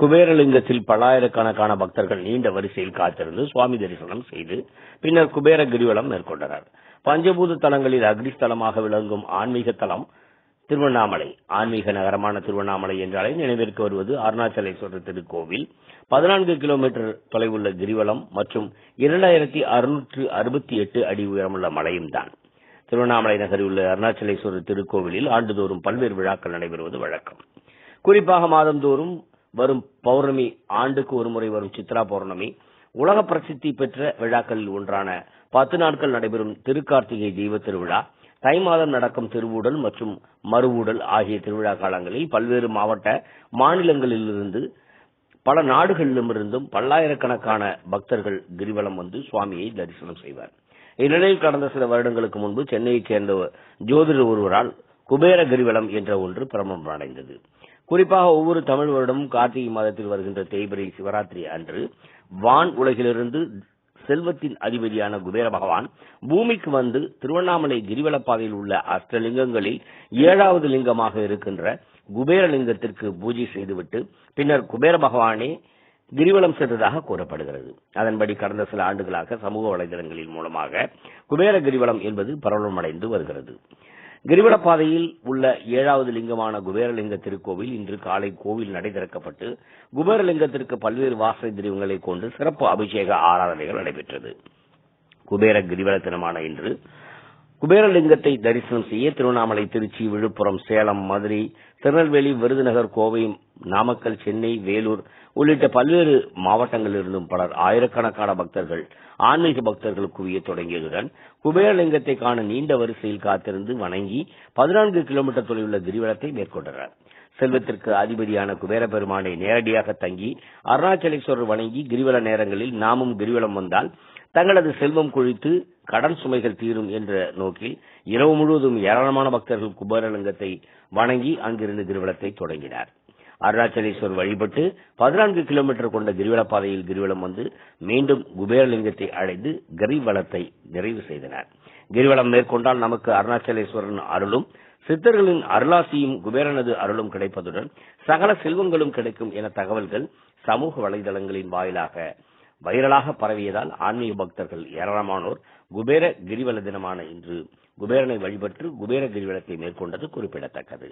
குபேரலிங்கத்தில் பல்லாயிரக்கணக்கான பக்தர்கள் நீண்ட வரிசையில் காத்திருந்து சுவாமி தரிசனம் செய்து பின்னர் குபேர கிரிவலம் மேற்கொண்டனர். பஞ்சபூத தலங்களில் அக்னிஸ்தலமாக விளங்கும் ஆன்மீக தலம் திருவண்ணாமலை. ஆன்மீக நகரமான திருவண்ணாமலை என்றாலே நினைவிற்கு வருவது அருணாச்சலேஸ்வரர் திருக்கோவில். பதினான்கு கிலோமீட்டர் தொலைவுள்ள கிரிவலம் மற்றும் இரண்டாயிரத்தி அறுநூற்று அறுபத்தி எட்டு அடி உயரமுள்ள மலையும் தான். திருவண்ணாமலை நகரில் உள்ள அருணாச்சலேஸ்வரர் திருக்கோவிலில் ஆண்டுதோறும் பல்வேறு விழாக்கள் நடைபெறுவது வழக்கம். குறிப்பாக மாதந்தோறும் வரும் பௌர்ணமி ஆண்டுக்கு ஒருமுறை வரும் சித்ரா பௌர்ணமி உலக பிரசித்தி பெற்ற விழாக்களில் ஒன்றான பத்து நாட்கள் நடைபெறும் திருக்கார்த்திகை தெய்வ திருவிழா தை மாதம் நடக்கும் திருவூடல் மற்றும் மறுவூடல் ஆகிய திருவிழா காலங்களில் பல்வேறு மாவட்ட மாநிலங்களிலிருந்து பல நாடுகளிலுமிருந்தும் பல்லாயிரக்கணக்கான பக்தர்கள் கிரிவலம் வந்து சுவாமியை தரிசனம் செய்வார். இந்நிலையில் கடந்த சில வருடங்களுக்கு முன்பு சென்னையைச் சேர்ந்த ஜோதிடர் ஒருவரால் குபேர கிரிவலம் என்ற ஒன்று பிரமம் அடைந்தது குறிப்பாக ஒவ்வொரு தமிழ் வருடமும் கார்த்திகை மாதத்தில் வருகின்ற தேய்பிரை சிவராத்திரி அன்று வான் உலகிலிருந்து செல்வத்தின் அதிபதியான குபேர பகவான் பூமிக்கு வந்து திருவண்ணாமலை கிரிவல பாதையில் உள்ள அஷ்டலிங்கங்களில் ஏழாவது லிங்கமாக இருக்கின்ற குபேரலிங்கத்திற்கு பூஜை செய்துவிட்டு பின்னர் குபேர பகவானே கிரிவலம் சென்றதாக கூறப்படுகிறது. அதன்படி கடந்த சில ஆண்டுகளாக சமூக வலைதளங்களின் மூலமாக குபேர கிரிவலம் என்பது பிரபலமடைந்து வருகிறது. கிரிவல பாதையில் உள்ள ஏழாவது லிங்கமான குபேரலிங்க திருக்கோவில் இன்று காலை கோவில் நடை திறக்கப்பட்டு குபேரலிங்கத்திற்கு பல்வேறு வாசனை திரிவங்களை கொண்டு சிறப்பு அபிஷேக ஆராதனைகள் நடைபெற்றது. குபேர கிரிவல தினமான இன்று குபேரலிங்கத்தை தரிசனம் செய்ய திருவண்ணாமலை திருச்சி விழுப்புரம் சேலம் மதுரை திருநெல்வேலி விருதுநகர் கோவை நாமக்கல் சென்னை வேலூர் உள்ளிட்ட பல்வேறு மாவட்டங்களிலிருந்தும் பலர் ஆயிரக்கணக்கான பக்தர்கள் ஆன்மீக பக்தர்கள் குவிய தொடங்கியதுடன் குபேரலிங்கத்தை காண நீண்ட வரிசையில் காத்திருந்து வணங்கி பதினான்கு கிலோமீட்டர் தொலைவுள்ள கிரிவலத்தை மேற்கொண்டனர். செல்வத்திற்கு அதிபதியான குபேர பெருமானை நேரடியாக தங்கி அருணாச்சலேஸ்வரர் வணங்கி கிரிவல நேரங்களில் நாமும் கிரிவலம் வந்தால் தங்களது செல்வம் கொழித்து கடன் சுமைகள் தீரும் என்ற நோக்கில் இரவு முழுவதும் ஏராளமான பக்தர்கள் குபேரலிங்கத்தை வணங்கி அங்கிருந்து கிரிவலத்தை தொடங்கினார். அருணாச்சலேஸ்வரர் வழிபட்டு பதினான்கு கிலோமீட்டர் கொண்ட கிரிவல பாதையில் கிரிவலம் வந்து மீண்டும் குபேரலிங்கத்தை அடைந்து கிரிவலத்தை நிறைவு செய்தனர். கிரிவலம் மேற்கொண்டால் நமக்கு அருணாச்சலேஸ்வரன் அருளும் சித்தர்களின் அருளாசியும் குபேரனது அருளும் கிடைப்பதுடன் சகல செல்வங்களும் கிடைக்கும் என தகவல்கள் சமூக வலைதளங்களின் வாயிலாக வைரலாக பரவியதால் ஆன்மீக பக்தர்கள் ஏராளமானோர் குபேர கிரிவல தினமான இன்று குபேரனை வழிபட்டு குபேர கிரிவலத்தை மேற்கொண்டது குறிப்பிடத்தக்கது.